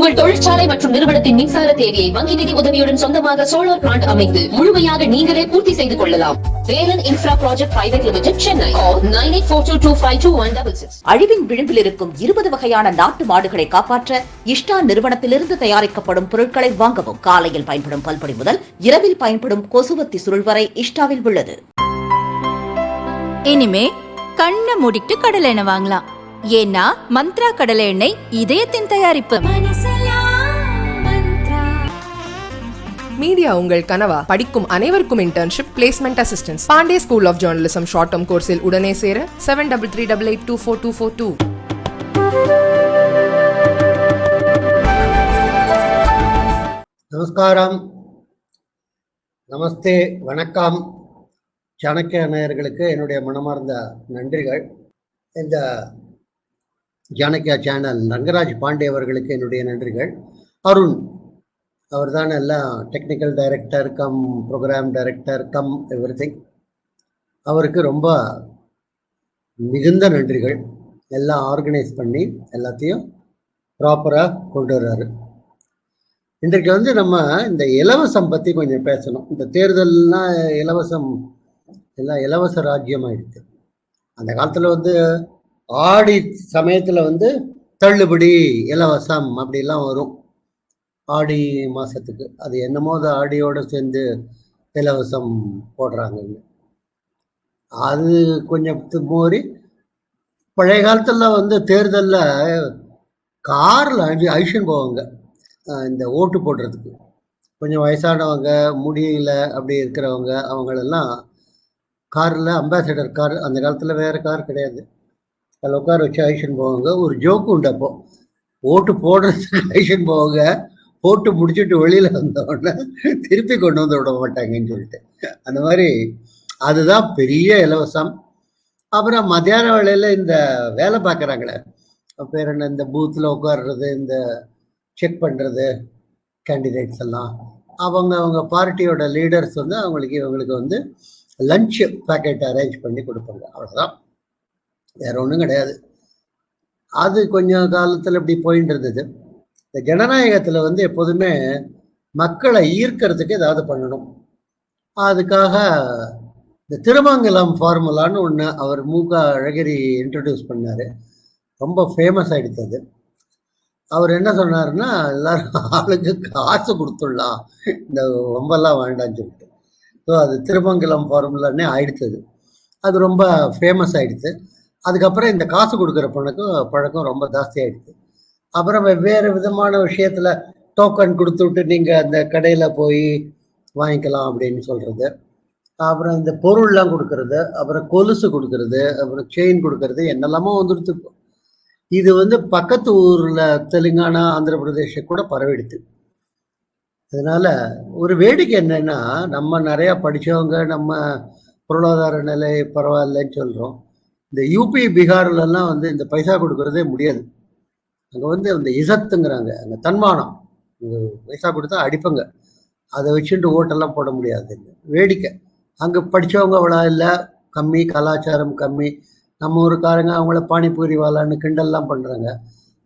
உங்கள் தொழிற்சாலை மற்றும் நிறுவனத்தின் மின்சார தேவையை வங்கி நிதி உதவியுடன் சொந்தமாக சோலார் பிளான்ட் அமைத்து முழுமையாக நீங்களே பூர்த்தி செய்து கொள்ளலாம். Velan infra project private limited Chennai nine eight four two two five two one double six அழிவின் விளிம்பில் இருக்கும் இருபது வகையான நாட்டு மாடுகளை காப்பாற்ற இஷ்டா நிறுவனத்திலிருந்து தயாரிக்கப்படும் பொருட்களை வாங்கவும் காலையில் பயன்படும் பல்பொடி முதல் இரவில் பயன்படும் கொசுவத்தி சுருள் வரை இஷ்டாவில் உள்ளது. இனிமே கண்ணை மூடிட்டு கடலை எண்ணெய் வாங்கலாம். ஏன்னா மந்த்ரா கடலை எண்ணெய் இதயத்தின் தயாரிப்பு. மீடியா உங்கள் கனவா படிக்கும் அனைவருக்கும் internship placement assistance Pandey school of journalism short term கோர்ஸில் உடனே சேர seven double three double eight two four two four two நமஸ்காரம். நமஸ்தே வணக்கம். சாணக்கிய நேயர்களுக்கு என்னுடைய மனமார்ந்த நன்றிகள். இந்த ஜானகியா சேனல் ரங்கராஜ் பாண்டே அவர்களுக்கு என்னுடைய நன்றிகள். அருண் அவர் தான் எல்லாம் technical director cum program director cum every அவருக்கு ரொம்ப மிகுந்த நன்றிகள். எல்லாம் ஆர்கனைஸ் பண்ணி எல்லாத்தையும் ப்ராப்பராக கொண்டு வர்றாரு. இன்றைக்கு வந்து நம்ம இந்த இலவசம் பற்றி கொஞ்சம் பேசணும். இந்த தேர்தல்லாம் இலவசம் எல்லாம் இலவச ராஜ்யம் ஆயிடுச்சு. அந்த காலத்தில் வந்து ஆடி சமயத்தில் வந்து தள்ளுபடி இலவசம் அப்படிலாம் வரும். ஆடி மாதத்துக்கு அது என்னமோ அது ஆடியோடு சேர்ந்து இலவசம் போடுறாங்கன்னு. அது கொஞ்சம் மோரி பழைய காலத்தில் வந்து தேர்தலில் காரில் ஐஷன் போவாங்க. இந்த ஓட்டு போடுறதுக்கு. கொஞ்சம் வயசானவங்க முடியல அப்படி இருக்கிறவங்க அவங்களெல்லாம் காரில் அம்பாசடர் கார் அந்த காலத்தில் வேறு கார் கிடையாது. அதில் உட்கார வச்சு ஐஷன் போவாங்க. ஒரு ஜோக்கு உண்டு அப்போ. ஓட்டு போடுறதுக்கு ஐஷன் போவாங்க. போட்டு முடிச்சுட்டு வெளியில் வந்தோடனே திருப்பி கொண்டு வந்து விட மாட்டாங்கன்னு சொல்லிட்டு. அந்த மாதிரி அதுதான் பெரிய இலவசம். அப்புறம் மத்தியான வேலையில் இந்த வேலை பார்க்குறாங்களே. பேர் என்ன இந்த பூத்தில் உட்கார்றது இந்த செக் பண்ணுறது கேண்டிடேட்ஸ் எல்லாம். அவங்க அவங்க பார்ட்டியோட லீடர்ஸ் வந்து அவங்களுக்கு இவங்களுக்கு வந்து லஞ்ச் பேக்கெட் அரேஞ்ச் பண்ணி கொடுப்பாங்க. அவ்வளோதான் வேற ஒன்றும் கிடையாது. அது கொஞ்சம் காலத்தில் இப்படி போயிட்டு இருந்தது இந்த ஜனநாயகத்தில் வந்து எப்போதுமே மக்களை ஈர்க்கிறதுக்கு ஏதாவது பண்ணணும். அதுக்காக இந்த திருமங்கலம் ஃபார்முலான்னு ஒன்று அவர் மூக அழகிரி இன்ட்ரடியூஸ் பண்ணார். ரொம்ப ஃபேமஸ் ஆகிடுச்சு அது. அவர் என்ன சொன்னார்னா எல்லாரும் ஆளுக்கு காசு கொடுத்துடலாம். இந்த ரொம்பலாம் வேண்டாம்னு சொல்லிட்டு. ஸோ அது திருமங்கலம் ஃபார்முலானே ஆயிடுத்தது அது. ரொம்ப ஃபேமஸ் ஆயிடுச்சு. அதுக்கப்புறம் இந்த காசு கொடுக்குற பணக்கம் பழக்கம் ரொம்ப ஜாஸ்தியாயிடுச்சு அப்புறம் வெவ்வேறு விதமான விஷயத்தில் டோக்கன் கொடுத்து விட்டு நீங்கள் அந்த கடையில் போய் வாங்கிக்கலாம் அப்படின்னு சொல்கிறது அப்புறம் இந்த பொருள்லாம் கொடுக்கறது அப்புறம் கொலுசு கொடுக்கறது அப்புறம் செயின் கொடுக்கறது என்னெல்லாமோ வந்துடுத்து இது வந்து பக்கத்து ஊரில் தெலுங்கானா ஆந்திர பிரதேச கூட பரவிடுது அதனால ஒரு வேடிக்கை என்னன்னா நம்ம நிறையா படித்தவங்க நம்ம பொருளாதார நிலை பரவாயில்லன்னு சொல்கிறோம் இந்த யூபி பீகார்லலாம் வந்து இந்த பைசா கொடுக்கறதே முடியாது. அங்கே வந்து அந்த இசத்துங்கிறாங்க அந்த தன்மானம். பைசா கொடுத்தா அடிப்பங்க. அதை வச்சுட்டு ஓட்டெல்லாம் போட முடியாது. வேடிக்கை. அங்கே படித்தவங்க அவ்வளோ இல்லை. கம்மி கலாச்சாரம் கம்மி. நம்ம ஊருக்காரங்க அவங்கள பானிபூரி வாலான்னு கிண்டல்லாம் பண்ணுறாங்க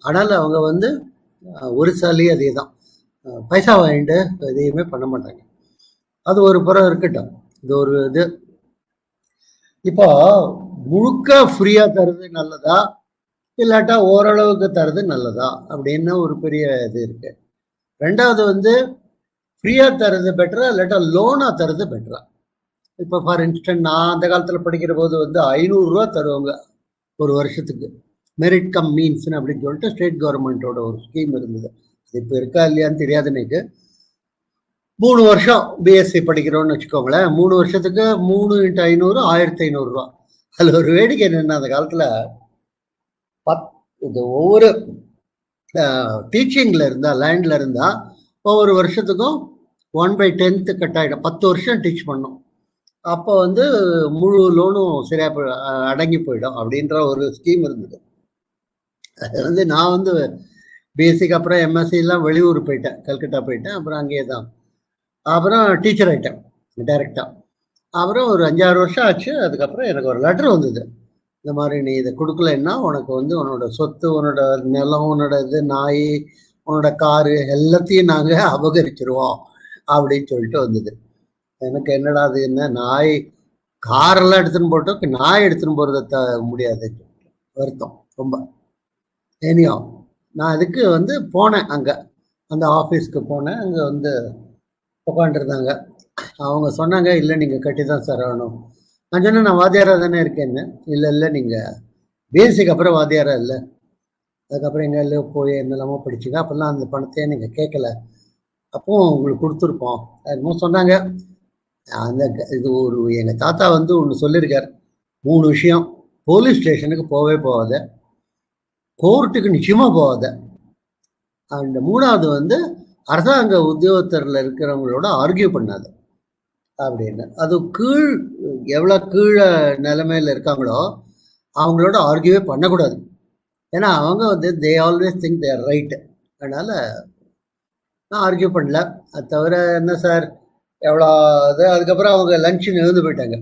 ஆனால் அவங்க வந்து ஒரு சாலி அதே தான் பைசா வாங்கிட்டு எதையுமே பண்ண மாட்டாங்க. அது ஒரு புறம் இருக்கட்டும். இது ஒரு இது. இப்போ முழுக்க ஃப்ரீயாக தருது நல்லதா? இல்லாட்டா ஓரளவுக்கு தருது நல்லதா? அப்படின்னு ஒரு பெரிய இது இருக்கு. ரெண்டாவது வந்து ஃப்ரீயாக தருது பெட்டரா இல்லாட்டா லோனாக தருது பெட்டரா இப்போ ஃபார் இன்ஸ்டன்ட் நான் அந்த காலத்தில் படிக்கிற போது வந்து ஐநூறுரூவா தருவாங்க ஒரு வருஷத்துக்கு. மெரிட் கம் மீன்ஸ்னு அப்படின்னு சொல்லிட்டு ஸ்டேட் கவர்மெண்ட்டோட ஒரு ஸ்கீம் இருந்தது. அது இப்போ இருக்கா இல்லையான்னு தெரியாது எனக்கு. மூணு வருஷம் பிஎஸ்சி படிக்கிறோன்னு வச்சுக்கோங்களேன். மூணு வருஷத்துக்கு மூணு இன்ட்டு ஐநூறு ஆயிரத்தி ஐநூறுரூவா அதில் ஒரு வேடிக்கை என்னென்னா அந்த காலத்தில் பத் இது ஒவ்வொரு டீச்சிங்கில் இருந்தால் லேண்டில் இருந்தால் ஒவ்வொரு வருஷத்துக்கும் ஒன் பை டென்த்து கட் ஆகிடும் பத்து வருஷம் டீச் பண்ணோம். அப்போ வந்து முழு லோனும் சரியாக போய் அடங்கி போயிடும் அப்படின்ற ஒரு ஸ்கீம் இருந்தது. அது வந்து நான் வந்து பிஎஸ்சிக்கு அப்புறம் எம்எஸ்சிலாம் வெளியூர் போயிட்டேன். கல்கட்டா போயிட்டேன். அப்புறம் அங்கேயே தான். அப்புறம் டீச்சர் ஆகிட்டேன் டைரெக்டாக அப்புறம் ஒரு அஞ்சாறு வருஷம் ஆச்சு. அதுக்கப்புறம் எனக்கு ஒரு லெட்டர் வந்தது. இந்த மாதிரி நீ இதை கொடுக்கலன்னா உனக்கு வந்து உன்னோட சொத்து உன்னோட நிலம் உன்னோட இது நாய் உன்னோட காரு எல்லாத்தையும் நாங்கள் அபகரிச்சிருவோம் அப்படின்னு சொல்லிட்டு வந்தது. எனக்கு என்னடா அது என்ன? நாய் காரெல்லாம் எடுத்துன்னு போட்டோம் நாய் எடுத்துன்னு போகிறத த முடியாது. வருத்தம் ரொம்ப. ஏனியோ நான் அதுக்கு வந்து போனேன் அங்கே. அந்த ஆஃபீஸ்க்கு போனேன். அங்கே வந்து உட்காந்துருந்தாங்க அவங்க சொன்னாங்க இல்லை நீங்கள் கட்டி தான் சார் ஆகணும். நான் சொன்னேன் நான் வாத்தியாராக தானே இருக்கேன்னு. இல்லை இல்லை நீங்கள் பேசிக் அப்புறம் வாத்தியாராக இல்லை? அதுக்கப்புறம் எங்கே போய் என்னெல்லாமோ படிச்சுங்க அப்போல்லாம் அந்த பணத்தையே நீங்கள் கேட்கல. அப்போ உங்களுக்கு கொடுத்துருப்போம். என்னமோ சொன்னாங்க. அந்த க- இது ஒரு எங்கள் தாத்தா வந்து ஒன்று சொல்லியிருக்கார் மூணு விஷயம். போலீஸ் ஸ்டேஷனுக்கு போகவே போகாத. கோர்ட்டுக்கு நிச்சயமாக போகாத. அந்த மூணாவது வந்து அரசாங்க உத்தியோகத்தரில் இருக்கிறவங்களோட ஆர்கியூ பண்ணாது. அப்படின்னு. அது கீழ் எவ்வளோ கீழே நிலைமையில் இருக்காங்களோ அவங்களோட ஆர்கியூவே பண்ணக்கூடாது. ஏன்னா அவங்க வந்து they always think their right அதனால் நான் ஆர்கியூ பண்ணல. அது தவிர என்ன சார் எவ்வளோ இது அதுக்கப்புறம் அவங்க லஞ்சு எழுந்து போயிட்டாங்க.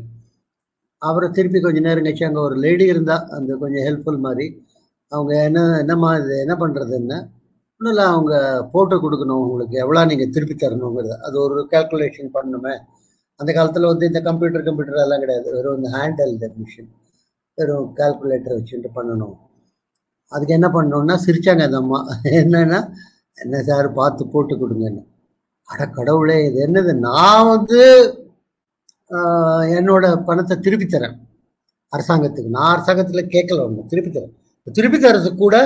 அப்புறம் திருப்பி கொஞ்சம் நேரம் கழிச்சு அங்கே ஒரு லேடி இருந்தால் அந்த கொஞ்சம் ஹெல்ப்ஃபுல் மாதிரி. அவங்க என்ன என்னம்மா இது என்ன பண்ணுறதுன்னு ஒன்றும் இல்லை அவங்க போட்டு கொடுக்கணும். உங்களுக்கு எவ்வளோ நீங்கள் திருப்பி தரணுங்கிறது. அது ஒரு கால்குலேஷன் பண்ணணுமே அந்த காலத்தில் வந்து இந்த கம்ப்யூட்டர் கம்ப்யூட்டர் எல்லாம் கிடையாது. வெறும் இந்த ஹேண்டல் மிஷின் வெறும் கால்குலேட்டர் வச்சுட்டு பண்ணணும். அதுக்கு என்ன பண்ணணும்னா சிரிச்சாங்க அந்த அம்மா. என்னன்னா என்ன சார் பார்த்து போட்டு கொடுங்கன்னு. அட கடவுளே இது என்னது? நான் வந்து என்னோட பணத்தை திருப்பி தரேன். அரசாங்கத்துக்கு. நான் அரசாங்கத்தில் கேட்கல ஒன்று திருப்பி தரேன். திருப்பி தரதுக்கு கூட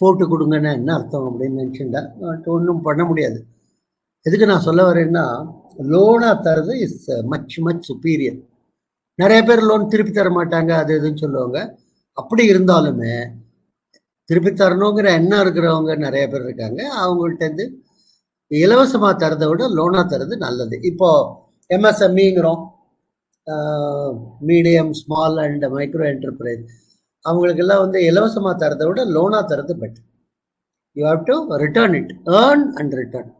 போட்டு கொடுங்கன்னு என்ன அர்த்தம் அப்படின்னு நினச்சிட்டேன் ஒன்றும் பண்ண முடியாது. எதுக்கு நான் சொல்ல வரேன்னா லோனாக தரது இஸ் மச் மச் சுப்பீரியர் நிறைய பேர் லோன் திருப்பி தர மாட்டாங்க அது இதுன்னு சொல்லுவாங்க. அப்படி இருந்தாலுமே திருப்பி தரணுங்கிற எண்ணம் இருக்கிறவங்க நிறைய பேர் இருக்காங்க. அவங்கள்ட்ட இருந்து இலவசமாக தரதை விட லோனாக தரது நல்லது. இப்போ எம்எஸ்எம்இங்கிறோம் medium small and micro enterprise அவங்களுக்கெல்லாம் வந்து இலவசமாக தரதை விட லோனாக தரது better you have to return it earn and return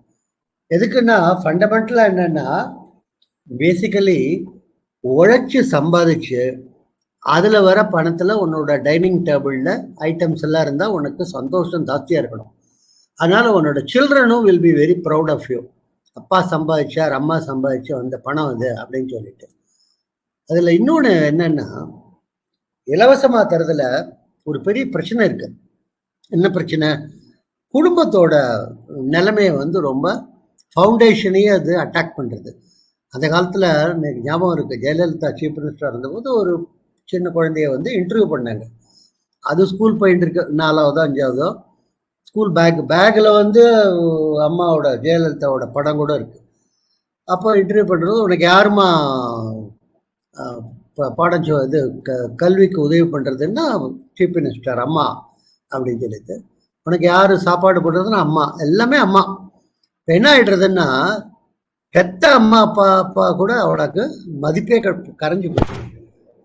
எதுக்குன்னா ஃபண்டமெண்டலாக என்னன்னா பேசிக்கலி உழைச்சி சம்பாதிச்சு அதில் வர பணத்தில் உன்னோட டைனிங் டேபிளில் ஐட்டம்ஸ் எல்லாம் இருந்தால் உனக்கு சந்தோஷம் ஜாஸ்தியாக இருக்கணும். அதனால் உன்னோட சில்ட்ரனும் will be very proud of you அப்பா சம்பாதிச்சார் அம்மா சம்பாதிச்சு அந்த பணம் அது அப்படின்னு சொல்லிட்டு. அதில் இன்னொன்று என்னென்னா இலவசமாக தரதுல ஒரு பெரிய பிரச்சனை இருக்குது என்ன பிரச்சனை? குடும்பத்தோட நிலைமையை வந்து ரொம்ப ஃபவுண்டேஷனையே அது அட்டாக் பண்ணுறது அந்த காலத்தில் எனக்கு ஞாபகம் இருக்குது ஜெயலலிதா சீஃப் மினிஸ்டர் இருந்தபோது ஒரு சின்ன குழந்தைய வந்து இன்டர்வியூ பண்ணாங்க. அது ஸ்கூல் போயிட்டு இருக்க நாலாவதோ அஞ்சாவதோ ஸ்கூல் பேக் பேக்கில் வந்து அம்மாவோட ஜெயலலிதாவோட படம் கூட இருக்குது அப்போ இன்டர்வியூ பண்ணுறது உனக்கு யாருமா ப- பாடம் சொ- இது க கல்விக்கு உதவி பண்ணுறதுன்னா சீஃப் மினிஸ்டர் அம்மா அப்படின்னு சொல்லிட்டு. உனக்கு யார் சாப்பாடு போடுறதுன்னா அம்மா எல்லாமே அம்மா. இப்போ என்ன ஆயிடுறதுன்னா பெத்த அம்மா அப்பா அப்பா கூட அவனுக்கு மதிப்பே க- கரைஞ்சு போச்சு.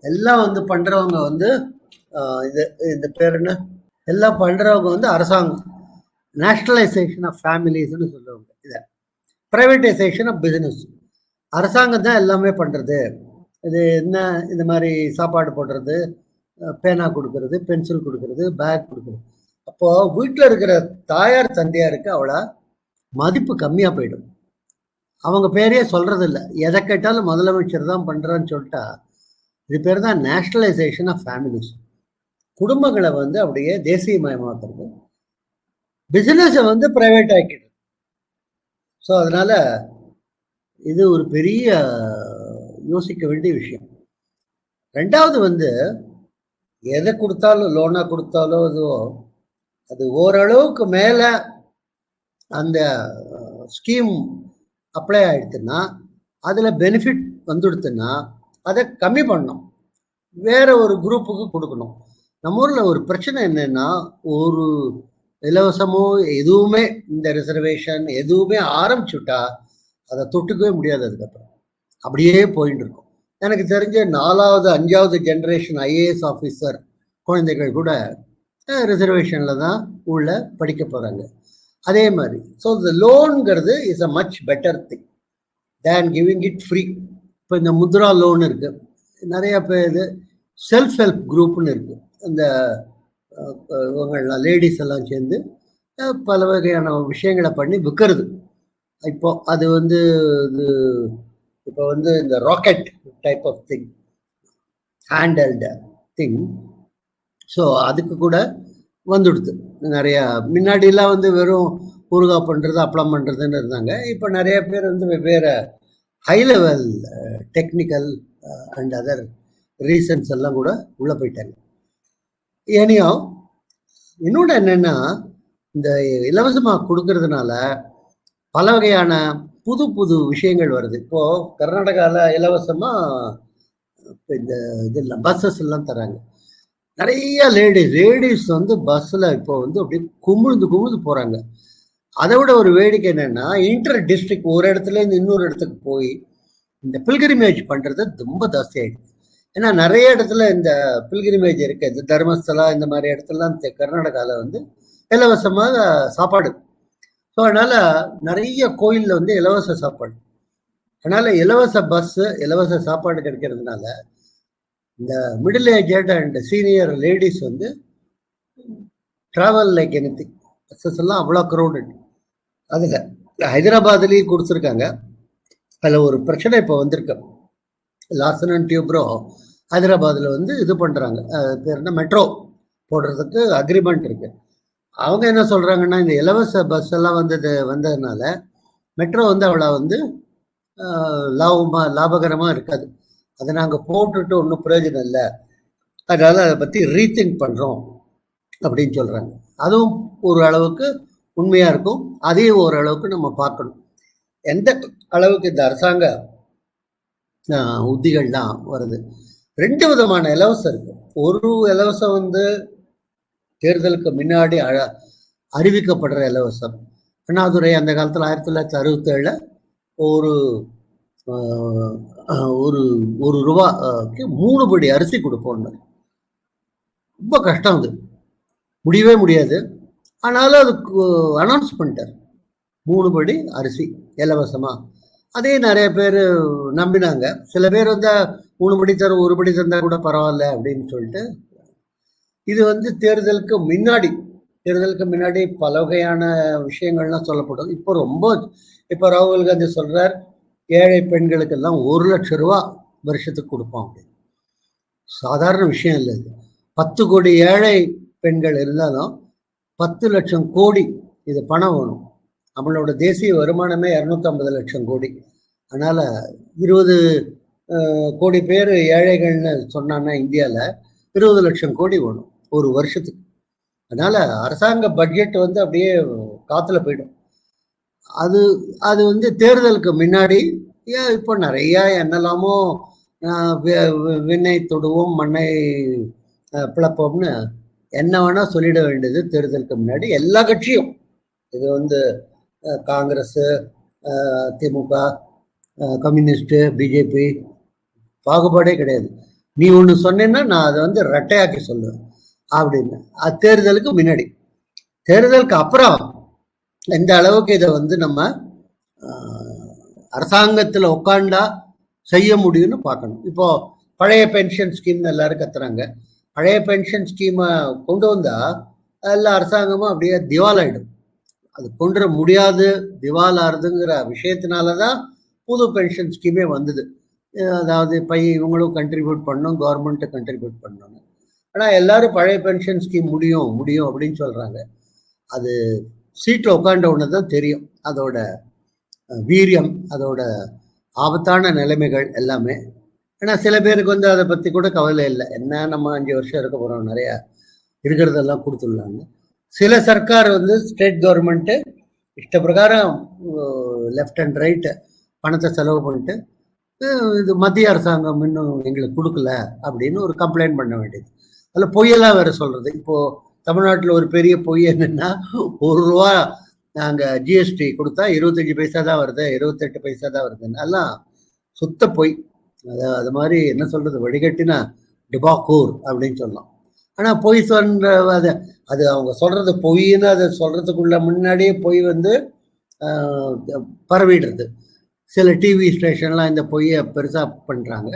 எல்லாம் வந்து பண்ணுறவங்க வந்து இது இந்த பேர் என்ன? எல்லாம் பண்ணுறவங்க வந்து அரசாங்கம். நேஷ்னலைசேஷன் ஆஃப் ஃபேமிலிஸ்னு சொல்லுவாங்க இதை. ப்ரைவேட்டைசேஷன் ஆஃப் பிஸ்னஸ் அரசாங்கம் தான் எல்லாமே பண்ணுறது இது என்ன இந்த மாதிரி சாப்பாடு போடுறது பேனா கொடுக்கறது பென்சில் கொடுக்கறது பேக் கொடுக்கறது. அப்போது வீட்டில் இருக்கிற தாயார் தந்தையாருக்கு அவளை மதிப்பு கம்மியாக போயிடும். அவங்க பேரே சொல்கிறதில்ல எதை கேட்டாலும் முதலமைச்சர் தான் பண்ணுறான்னு சொல்லிட்டா இது பேர் தான் நேஷ்னலைசேஷன் ஆஃப் ஃபேமிலிஸ் குடும்பங்களை வந்து அப்படியே தேசியமயமாக்குறது. பிஸ்னஸை வந்து ப்ரைவேட் ஆக்கிடுது. ஸோ அதனால் இது ஒரு பெரிய யோசிக்க வேண்டிய விஷயம். ரெண்டாவது வந்து எதை கொடுத்தாலும் லோனாக கொடுத்தாலோ இதுவோ அது ஓரளவுக்கு மேலே அந்த ஸ்கீம் அப்ளை ஆகிடுத்துன்னா அதில் பெனிஃபிட் வந்துடுத்துன்னா அதை கம்மி பண்ணணும். வேற ஒரு குரூப்புக்கு கொடுக்கணும். நம்ம ஊரில் ஒரு பிரச்சனை என்னென்னா ஒரு இலவசமோ எதுவுமே இந்த ரிசர்வேஷன் எதுவுமே ஆரம்பிச்சுட்டா அதை தொட்டுக்கவே முடியாது அதுக்கப்புறம். அப்படியே போயிட்டு இருக்கும். எனக்கு தெரிஞ்ச நாலாவது அஞ்சாவது ஜென்ரேஷன் ஐஏஎஸ் ஆஃபீஸர் குழந்தைகள் கூட ரிசர்வேஷனில் தான் உள்ள படிக்க போகிறாங்க அதே மாதிரி. ஸோ இந்த லோனுங்கிறது is a much better thing than giving it free இப்போ இந்த முத்ரா லோன் இருக்கு. நிறைய பேர் செல்ஃப் ஹெல்ப் குரூப்னு இருக்கு. இந்த இவங்கெல்லாம் லேடிஸ் எல்லாம் சேர்ந்து பல வகையான விஷயங்களை பண்ணி விற்கிறது இப்போ அது வந்து இது இப்போ வந்து இந்த rocket type of thing handled thing so அதுக்கு கூட வந்துடுது. நிறையா முன்னாடிலாம் வந்து வெறும் ஊறுகாய் பண்ணுறது அப்பளம் பண்ணுறதுன்னு இருந்தாங்க. இப்போ நிறைய பேர் வந்து வெவ்வேறு high level technical and other reasons எல்லாம் கூட உள்ளே போயிட்டாங்க. ஏனையோ இன்னொன்று என்னென்னா இந்த இலவசமாக கொடுக்கறதுனால பல வகையான புது புது விஷயங்கள் வருது. இப்போது கர்நாடகாவில் இலவசமாக இந்த இதெல்லாம் பஸ்ஸஸ் எல்லாம் தராங்க. நிறைய லேடிஸ் லேடிஸ் வந்து பஸ்ஸில் இப்போ வந்து அப்படியே குமிழ்ந்து குமிழ்ந்து போகிறாங்க அதை விட ஒரு வேடிக்கை என்னென்னா இன்டர் டிஸ்ட்ரிக்ட் ஒரு இடத்துல இருந்து இன்னொரு இடத்துக்கு போய் இந்த பில்கிரிமேஜ் பண்ணுறது ரொம்ப ஜாஸ்தி ஏன்னா நிறைய இடத்துல இந்த பில்கிரிமேஜ் இருக்குது இந்த தர்மஸ்தலா இந்த மாதிரி இடத்துலலாம் கர்நாடகாவில் வந்து இலவசமாக சாப்பாடு. ஸோ அதனால் நிறைய கோயிலில் வந்து இலவச சாப்பாடு. அதனால் இலவச பஸ்ஸு இலவச சாப்பாடு கிடைக்கிறதுனால இந்த middle aged and senior ladies வந்து travel like any thing buses எல்லாம் அவ்வளோ க்ரௌடட் அதில் ஹைதராபாத்லேயும் கொடுத்துருக்காங்க. அதில் ஒரு பிரச்சனை இப்போ வந்திருக்கு. லாசன் அண்ட் டியூப்ரோ ஹைதராபாத்தில் வந்து இது பண்ணுறாங்க பேர் என்ன? மெட்ரோ போடுறதுக்கு அக்ரிமெண்ட் இருக்குது அவங்க என்ன சொல்கிறாங்கன்னா இந்த இலவச பஸ் எல்லாம் வந்தது வந்ததுனால மெட்ரோ வந்து அவ்வளோ வந்து லாபமாக லாபகரமாக இருக்காது. அதை நாங்கள் போட்டுட்டு ஒன்றும் பிரயோஜனம் இல்லை. அதனால் அதை பற்றி ரீதிங்க் பண்ணுறோம் அப்படின்னு சொல்கிறாங்க அதுவும் ஒரு அளவுக்கு உண்மையாக இருக்கும். அதையும் ஓரளவுக்கு நம்ம பார்க்கணும். எந்த அளவுக்கு இந்த அரசாங்க உத்திகள்லாம் வருது? ரெண்டு விதமான இலவசம் இருக்கு. ஒரு இலவசம் வந்து தேர்தலுக்கு முன்னாடி அழ அறிவிக்கப்படுற இலவசம். அண்ணாதுரை அந்த காலத்தில் ஆயிரத்தி தொள்ளாயிரத்தி அறுபத்தேழில் ஒரு ஒரு ஒரு ரூபாய்க்கு மூணு படி அரிசி கொடுப்போம் ரொம்ப கஷ்டம் அது. முடியவே முடியாது. ஆனாலும் அதுக்கு அனௌன்ஸ் பண்ணிட்டார். மூணு படி அரிசி இலவசமாக அதே நிறைய பேர் நம்பினாங்க. சில பேர் வந்து மூணு படி தர ஒரு படி தந்தால் கூட பரவாயில்ல அப்படின்னு சொல்லிட்டு இது வந்து தேர்தலுக்கு முன்னாடி தேர்தலுக்கு முன்னாடி பல வகையான விஷயங்கள்லாம் சொல்லப்படும். இப்போ ரொம்ப இப்போ ராகுல் காந்தி சொல்கிறார் ஏழை பெண்களுக்கெல்லாம் ஒரு லட்சம் ரூபா வருஷத்துக்கு கொடுப்போம் அப்படின்னு சாதாரண விஷயம் இல்லை இது. பத்து கோடி ஏழை பெண்கள் இருந்தாலும் பத்து லட்சம் கோடி இது பணம் வேணும். நம்மளோட தேசிய வருமானமே இரநூத்தம்பது லட்சம் கோடி. அதனால் இருபது கோடி பேர் ஏழைகள்னு சொன்னான்னா இந்தியாவில் இருபது லட்சம் கோடி வேணும் ஒரு வருஷத்துக்கு. அதனால் அரசாங்க பட்ஜெட் வந்து அப்படியே காற்றுல போயிடும். அது அது வந்து தேர்தலுக்கு முன்னாடி ஏன் இப்போ நிறையா என்னெல்லாமோ விண்ணை தொடுவோம் மண்ணை பிளப்போம்னு என்ன வேணால் சொல்லிட வேண்டியது தேர்தலுக்கு முன்னாடி எல்லா கட்சியும். இது வந்து காங்கிரஸ் திமுக கம்யூனிஸ்ட்டு பிஜேபி பாகுபாடே கிடையாது. நீ ஒன்று சொன்னேன்னா நான் அதை வந்து ரெட்டையாக்கி சொல்லுவேன். அப்படின்னு. அது தேர்தலுக்கு முன்னாடி. தேர்தலுக்கு அப்புறம் எந்த அளவுக்கு இதை வந்து நம்ம அரசாங்கத்தில் உட்காண்டா செய்ய முடியும்னு பார்க்கணும். இப்போ பழைய பென்ஷன் ஸ்கீம் எல்லாரும் கத்துறாங்க. பழைய பென்ஷன் ஸ்கீமை கொண்டு வந்தா எல்லா அரசாங்கமும் அப்படியே திவாலாயிடும். அது கொண்டு வர முடியாது திவாலாகுதுங்கிற விஷயத்தினால தான் புது பென்ஷன் ஸ்கீமே வந்தது. அதாவது பையன் இவங்களும் கண்ட்ரிபியூட் பண்ணணும் கவர்மெண்ட்டு கண்ட்ரிபியூட் பண்ணணும் ஆனால் எல்லாரும் பழைய பென்ஷன் ஸ்கீம் முடியும் முடியும் அப்படின்னு சொல்கிறாங்க அது சீட்டில் உட்காண்ட உடனே தான் தெரியும். அதோட வீரியம் அதோட ஆபத்தான நிலைமைகள் எல்லாமே. ஏன்னா சில பேருக்கு வந்து அதை பற்றி கூட கவலை இல்லை. என்ன நம்ம அஞ்சு வருஷம் இருக்க போகிறோம் நிறையா இருக்கிறதெல்லாம் கொடுத்துடலாங்க சில சர்க்கார் வந்து ஸ்டேட் கவர்மெண்ட்டு இஷ்ட பிரகாரம் லெஃப்ட் அண்ட் ரைட்டு பணத்தை செலவு பண்ணிட்டு இது மத்திய அரசாங்கம் இன்னும் எங்களுக்கு கொடுக்கல அப்படின்னு ஒரு கம்ப்ளைண்ட் பண்ண வேண்டியது. அதில் பொய்யெல்லாம் வேற சொல்கிறது இப்போது தமிழ்நாட்டில் ஒரு பெரிய பொய் என்னன்னா ஒரு ரூபா நாங்கள் ஜிஎஸ்டி கொடுத்தா இருபத்தஞ்சி பைசா தான் வருது இருபத்தெட்டு பைசா தான் வருதுன்னு. எல்லாம் சுத்த பொய். அது அது மாதிரி என்ன சொல்கிறது வடிகட்டினா டிபாக்கூர் அப்படின்னு சொல்லலாம். ஆனால் பொய் சொல்ற அது அது அவங்க சொல்கிறது பொய்ன்னு அதை சொல்கிறதுக்குள்ள முன்னாடியே பொய் வந்து பரவிடுறது. சில டிவி ஸ்டேஷன்லாம் இந்த பொய்யை பெருசாக பண்ணுறாங்க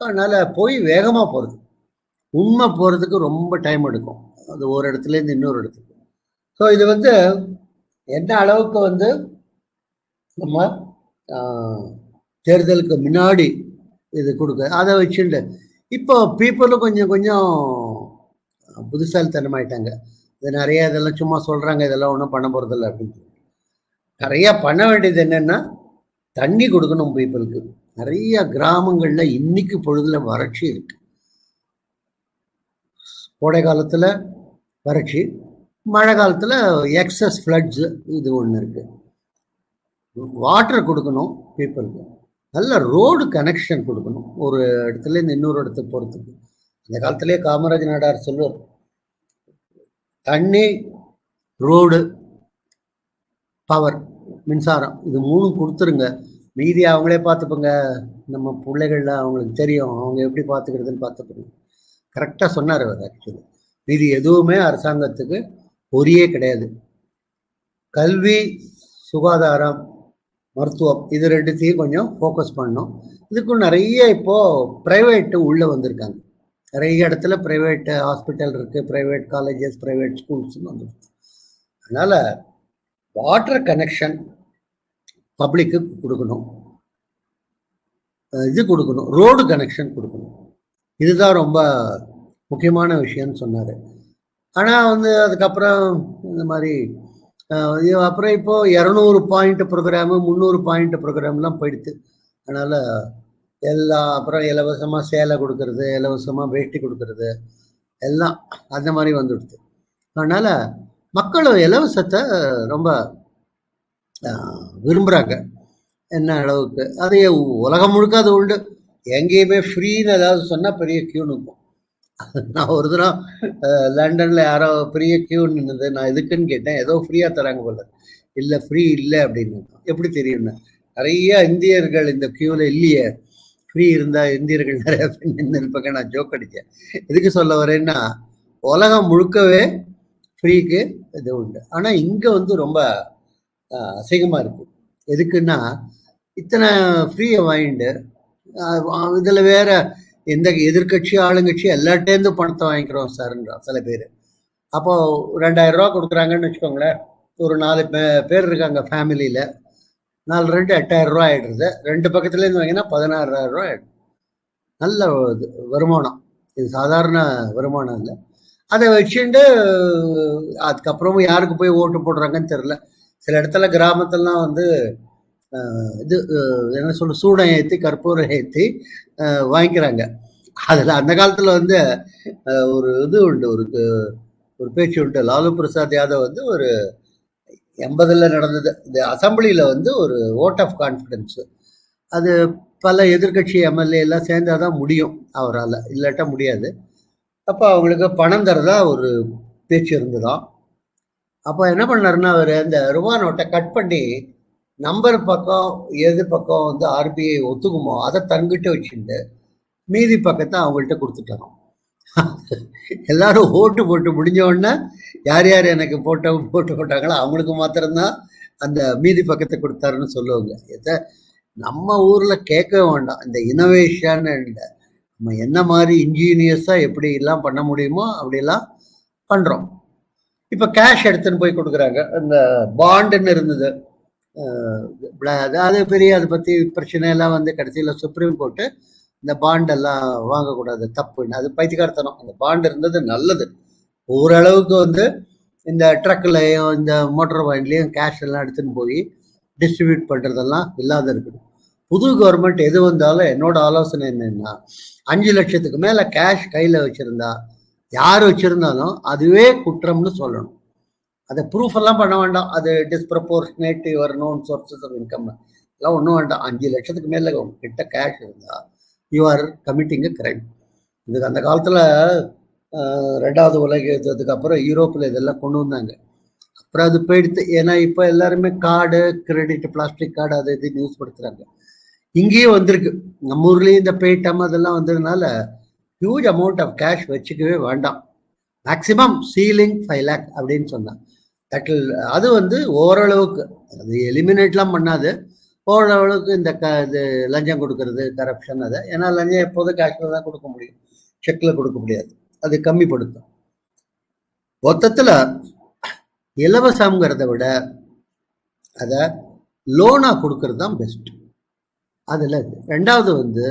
அதனால் பொய் வேகமாக போகிறது உண்மை போகிறதுக்கு ரொம்ப டைம் எடுக்கும். அது ஒரு இடத்துலேருந்து இன்னொரு இடத்துக்கு ஸோ இது வந்து என்ன அளவுக்கு வந்து நம்ம தேர்தலுக்கு முன்னாடி இது கொடுக்க அதை வச்சுட்டு இப்போ பீப்புளும் கொஞ்சம் கொஞ்சம் புத்திசாலித்தனமாயிட்டாங்க. இது நிறைய இதெல்லாம் சும்மா சொல்கிறாங்க இதெல்லாம் ஒன்றும் பண்ண போகிறதில்ல அப்படின்னு நிறையா பண்ண வேண்டியது என்னென்னா தண்ணி கொடுக்கணும் பீப்புளுக்கு நிறைய கிராமங்களில் இன்னைக்கு பொழுதுல வறட்சி இருக்குது கோடை காலத்தில் வறட்சி மழை காலத்தில் எக்ஸஸ் ஃப்ளட்ஸ் இது ஒன்று இருக்குது வாட்டர் கொடுக்கணும் பீப்புளுக்கு நல்ல ரோடு கனெக்ஷன் கொடுக்கணும். ஒரு இடத்துல இன்னொரு இடத்துக்கு போகிறதுக்கு அந்த காலத்துலேயே காமராஜ் நாடார் சொல்லுவார் தண்ணி ரோடு பவர் மின்சாரம் இது மூணும் கொடுத்துருங்க. மீதி அவங்களே பார்த்துப்போங்க. நம்ம பிள்ளைகள்லாம் அவங்களுக்கு தெரியும். அவங்க எப்படி பார்த்துக்கிறதுன்னு பார்த்துப்போங்க. கரெக்டாக சொன்னார் அவர் ஆக்சுவலி மீதி எதுவுமே அரசாங்கத்துக்கு பொரியே கிடையாது. கல்வி சுகாதாரம் மருத்துவம் இது ரெண்டுத்தையும் கொஞ்சம் ஃபோக்கஸ் பண்ணணும் இதுக்கும் நிறைய இப்போ ப்ரைவேட்டு உள்ளே வந்திருக்காங்க. நிறைய இடத்துல ப்ரைவேட் ஹாஸ்பிட்டல் இருக்குது ப்ரைவேட் காலேஜஸ் ப்ரைவேட் ஸ்கூல்ஸ்னு வந்துருக்கு அதனால் வாட்டர் கனெக்ஷன் பப்ளிக்கு கொடுக்கணும். இது கொடுக்கணும். ரோடு கனெக்ஷன் கொடுக்கணும். இதுதான் ரொம்ப முக்கியமான விஷயம்னு சொன்னார். ஆனால் வந்து அதுக்கப்புறம் இந்த மாதிரி இது அப்புறம் இப்போ இரநூறு பாயிண்ட் ப்ரோக்ராமு முந்நூறு பாயிண்ட் ப்ரோக்ராம்லாம் போயிடுது அதனால் எல்லாம் அப்புறம் இலவசமாக சேலை கொடுக்கறது இலவசமாக வேட்டி கொடுக்கறது எல்லாம் அந்த மாதிரி வந்துடுது அதனால் மக்கள் இலவசத்தை ரொம்ப விரும்புகிறாங்க என்ன அளவுக்கு? அது உலகம் முழுக்க அது உண்டு. எங்கேயுமே ஃப்ரீன்னு ஏதாவது சொன்னால் பெரிய கியூ நிற்கும் நான் ஒரு தடவை லண்டனில் யாரோ பெரிய கியூ நின்னுது. நான் எதுக்குன்னு கேட்டேன் ஏதோ ஃப்ரீயாக தராங்க போல. இல்லை ஃப்ரீ இல்லை அப்படின்னு. எப்படி தெரியும்னா? நிறைய இந்தியர்கள் இந்த கியூவில் இல்லையே. ஃப்ரீ இருந்தால் இந்தியர்கள் நிறைய பேர் நின்று இருப்பாங்க நான் ஜோக் அடித்தேன் எதுக்கு சொல்ல வரேன்னா உலகம் முழுக்கவே ஃப்ரீக்கு இது உண்டு. ஆனால் இங்கே வந்து ரொம்ப அசிங்கமாக இருக்கும் எதுக்குன்னா இத்தனை ஃப்ரீயை வாங்கிட்டு இதில் வேற எந்த எதிர்கட்சி ஆளுங்கட்சி எல்லாட்டேருந்து பணத்தை வாங்கிக்கிறோம் சார்ன்றான் சில பேர். அப்போ ரெண்டாயிரம் ரூபா கொடுக்குறாங்கன்னு வச்சுக்கோங்களேன். ஒரு நாலு பே பேர் இருக்காங்க ஃபேமிலியில் நாலு ரெண்டு எட்டாயிரம் ரூபா ஆகிடுறது ரெண்டு பக்கத்துலேருந்து வாங்கினா பதினாறாயிரம் ரூபா ஆகிடும் நல்ல இது வருமானம். இது சாதாரண வருமானம் இல்லை. அதை வச்சுட்டு அதுக்கப்புறமும் யாருக்கு போய் ஓட்டு போடுறாங்கன்னு தெரில சில இடத்துல கிராமத்துலலாம் வந்து இது என்ன சொல்ல சூடம் ஏற்றி கற்பூரம் ஏற்றி வாங்கிக்கிறாங்க. அதில் அந்த காலத்தில் வந்து ஒரு இது உண்டு ஒரு ஒரு பேச்சு உண்டு. லாலு பிரசாத் யாதவ் வந்து ஒரு எண்பதில் நடந்தது. இந்த அசம்பிளியில் வந்து ஒரு ஓட் ஆஃப் கான்ஃபிடென்ஸு அது பல எதிர்க்கட்சி எம்எல்ஏ எல்லாம் சேர்ந்தால் தான் முடியும் அவரால். இல்லாட்டா முடியாது. அப்போ அவங்களுக்கு பணம் தரதா ஒரு பேச்சு இருந்ததாம். அப்போ என்ன பண்ணாருன்னா அவர் அந்த ரூபா நோட்டை கட் பண்ணி நம்பர் பக்கம் எது பக்கம் வந்து ஆர்பிஐ ஒத்துக்குமோ அதை தங்கிட்ட வச்சுட்டு மீதி பக்கத்தை அவங்கள்ட்ட கொடுத்துட்டாங்க எல்லாரும் ஓட்டு போட்டு முடிஞ்ச உடனே யார் யார் எனக்கு போட்ட போட்டு போட்டாங்களோ அவங்களுக்கு மாத்திரம்தான் அந்த மீதி பக்கத்தை கொடுத்தாருன்னு சொல்லுவாங்க. இதை நம்ம ஊரில் கேட்கவே வேண்டாம். இந்த இனோவேஷன் இல்லை. நம்ம என்ன மாதிரி இன்ஜினியர்ஸாக எப்படி எல்லாம் பண்ண முடியுமோ அப்படிலாம் பண்ணுறோம் இப்போ கேஷ் எடுத்துன்னு போய் கொடுக்குறாங்க. அந்த பாண்டுன்னு இருந்தது. அதாவது அது பெரிய அதை பற்றி பிரச்சனை எல்லாம் வந்து கடைசியில் சுப்ரீம் கோர்ட்டு இந்த பாண்டெல்லாம் வாங்கக்கூடாது. தப்புன்னு அது பைத்தியகார்த்தனம் அந்த பாண்டு இருந்தது நல்லது. ஓரளவுக்கு வந்து இந்த ட்ரக்லையும் இந்த மோட்டர் வாயின்லேயும் கேஷ் எல்லாம் எடுத்துன்னு போய் டிஸ்ட்ரிபியூட் பண்ணுறதெல்லாம் இல்லாத இருக்குது. புது கவர்மெண்ட் எது வந்தாலும் என்னோட ஆலோசனை என்னென்னா அஞ்சு லட்சத்துக்கு மேலே கேஷ் கையில் வச்சுருந்தா யார் வச்சுருந்தாலும் அதுவே குற்றம்னு சொல்லணும். அதை ப்ரூஃப் எல்லாம் பண்ண வேண்டாம். அது disproportionate your known sources of income எல்லாம் ஒன்றும் வேண்டாம். அஞ்சு லட்சத்துக்கு மேலே கிட்ட கேஷ் இருந்தால் யூ ஆர் கமிட்டிங் கிரைம் இதுக்கு அந்த காலத்தில் ரெண்டாவது உலக யுத்தத்துக்கு அப்புறம் யூரோப்பில் இதெல்லாம் கொண்டு வந்தாங்க. அப்புறம் அது போயிடுத்து. ஏன்னா இப்போ எல்லாருமே கார்டு கிரெடிட் பிளாஸ்டிக் கார்டு அது இது யூஸ் படுத்துகிறாங்க இங்கேயும் வந்திருக்கு. நம்ம ஊர்லேயும் இந்த பேட்டம் அதெல்லாம் வந்ததுனால ஹியூஜ் அமௌண்ட் ஆஃப் கேஷ் வச்சுக்கவே வேண்டாம். மேக்சிமம் சீலிங் ஃபைவ் லேக் அப்படின்னு சொன்னான் தட் அது வந்து ஓரளவுக்கு அது எலிமினேட்லாம் பண்ணாது. ஓரளவுக்கு இந்த க இது லஞ்சம் கொடுக்கறது கரப்ஷன் அதை. ஏன்னா லஞ்சம் எப்போதும் காஷ்மீர் தான் கொடுக்க முடியும். செக்கில் கொடுக்க முடியாது. அது கம்மிப்படுத்தும். மொத்தத்தில் இலவசங்கிறத விட அதை லோனாக கொடுக்கறது தான் பெஸ்ட் அதில் ரெண்டாவது வந்து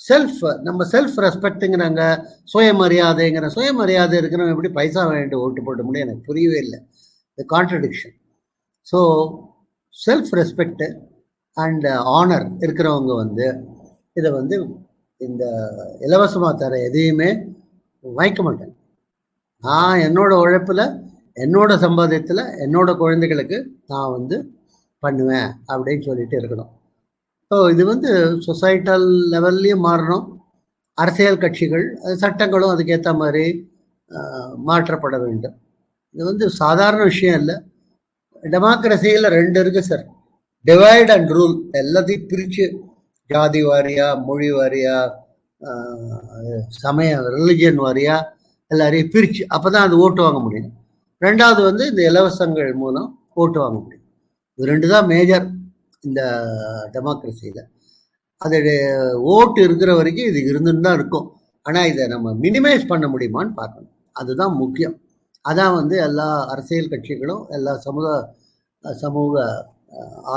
செல்ஃப் நம்ம செல்ஃப் ரெஸ்பெக்ட்டுங்கிறாங்க சுயமரியாதைங்கிற சுயமரியாதை இருக்கிறவங்க எப்படி பைசா வாங்கிட்டு ஓட்டு போட முடியும்? எனக்கு புரியவே இல்லை. இந்த contradiction so self respect and honour இருக்கிறவங்க வந்து இதை வந்து இந்த இலவசமாக தர எதையுமே வாய்க்க மாட்டேன் நான் என்னோட உழைப்பில் என்னோட சம்பாதியத்தில் என்னோட குழந்தைகளுக்கு நான் வந்து பண்ணுவேன் அப்படின்னு சொல்லிட்டு இருக்கணும். ஸோ இது வந்து சொசைட்டல் லெவல்லையும் மாறணும். அரசியல் கட்சிகள் அது சட்டங்களும் அதுக்கேற்ற மாதிரி மாற்றப்பட வேண்டும். இது வந்து சாதாரண விஷயம் இல்லை. டெமோக்ரஸியில் ரெண்டு இருக்கு சார் டிவைட் அண்ட் ரூல் எல்லாத்தையும் பிரித்து ஜாதி வாரியா மொழி வாரியா சமய ரிலிஜியன் வாரியா எல்லாரையும் பிரித்து அப்போ தான் அது ஓட்டு வாங்க முடியும். ரெண்டாவது வந்து இந்த இலவசங்கள் மூலம் ஓட்டு வாங்க முடியும். இது ரெண்டு தான் மேஜர் இந்த டெமோக்ரஸியில் அது ஓட்டு இருக்கிற வரைக்கும் இது இருந்துன்னு தான் இருக்கும். ஆனால் இதை நம்ம மினிமைஸ் பண்ண முடியுமான்னு பார்க்கணும். அதுதான் முக்கியம். அதான் வந்து எல்லா அரசியல் கட்சிகளும் எல்லா சமூக சமூக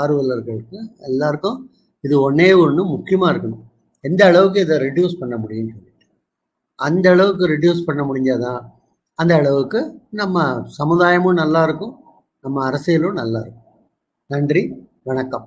ஆர்வலர்களுக்கும் ஆர்வலர்களுக்கு எல்லாருக்கும் இது ஒன்றே ஒன்று முக்கியமாக இருக்கணும். எந்த அளவுக்கு இதை ரெடியூஸ் பண்ண முடியும்னு சொல்லிட்டு. அந்த அளவுக்கு ரெடியூஸ் பண்ண முடிஞ்சாதான் அந்த அளவுக்கு நம்ம சமுதாயமும் நல்லா இருக்கும் நம்ம அரசியலும் நல்லா இருக்கும். நன்றி வணக்கம்.